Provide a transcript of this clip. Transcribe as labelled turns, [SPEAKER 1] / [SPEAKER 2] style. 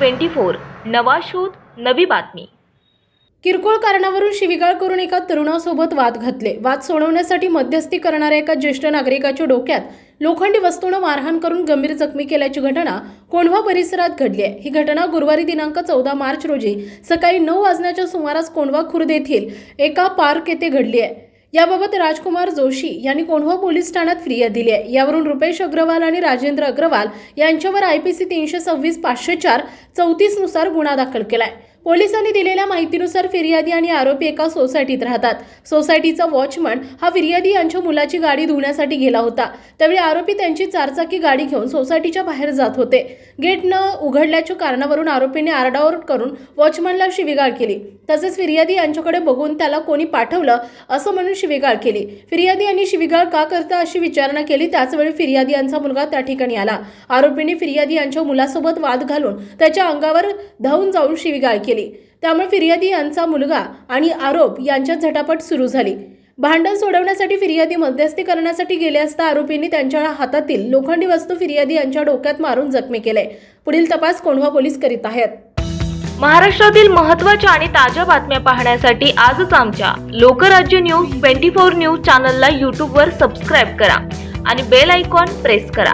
[SPEAKER 1] Twenty four नवा शोध नवी बातमी.
[SPEAKER 2] किरकोळ कारणावरून शिवीगाळ करून एका तरुणासोबत वाद घातले. वाद सोडवण्यासाठी मध्यस्थी करणाऱ्या एका ज्येष्ठ नागरिकाच्या डोक्यात लोखंडी वस्तूनं मारहाण करून गंभीर जखमी केल्याची घटना कोंढवा परिसरात घडली आहे. ही घटना गुरुवारी दिनांक चौदा मार्च रोजी सकाळी नऊ वाजण्याच्या सुमारास कोंढवा खुर्द येथील एका पार्क येथे घडली आहे. याबाबत राजकुमार जोशी यांनी कोंढवा पोलीस ठाण्यात फिर्याद दिली आहे. यावरून रुपेश अग्रवाल आणि राजेंद्र अग्रवाल यांच्यावर आय पी सी तीनशे सव्वीस पाचशे चार चौतीसनुसार गुन्हा दाखल केला आहे पोलिसांनी दिलेल्या माहितीनुसार फिर्यादी आणि आरोपी एका सोसायटीत राहतात. सोसायटीचा वॉचमन हा फिर्यादी यांच्या मुलाची गाडी धुण्यासाठी गेला होता. त्यावेळी आरोपी त्यांची चारचाकी गाडी घेऊन सोसायटीच्या बाहेर जात होते. गेट न उघडल्याच्या कारणावरून आरोपीने आरडाओरड करून वॉचमनला शिवीगाळ केली. तसेच फिर्यादी यांच्याकडे बघून त्याला कोणी पाठवलं असं म्हणून शिवीगाळ केली. फिर्यादी यांनी शिवीगाळ का करता अशी विचारणा केली? त्याचवेळी फिर्यादी यांचा मुलगा त्या ठिकाणी आला. आरोपीने फिर्यादी यांच्या मुलासोबत वाद घालून त्याच्या अंगावर धावून जाऊन शिवीगाळ केली. केली. त्यामुळे फिर्यादी यांचा मुलगा आणि आरोप यांच्यात झटापट सुरू झाली. भांडण सोडवण्यासाठी फिर्यादी मध्यस्थी करण्यासाठी गेले असता आरोपींनी त्यांच्या हातातील लोखंडी वस्तू फिर्यादी यांच्या डोक्यात मारून जखमी केले. पुढील तपास कोंढवा पोलीस करीत आहेत.
[SPEAKER 1] महाराष्ट्रातील महत्त्वाच्या आणि ताज्या बातम्या पाहण्यासाठी आजच आमच्या Lokrajya news twenty four news चॅनलला यूट्यूबवर सबस्क्राईब करा आणि बेल आयकॉन प्रेस करा.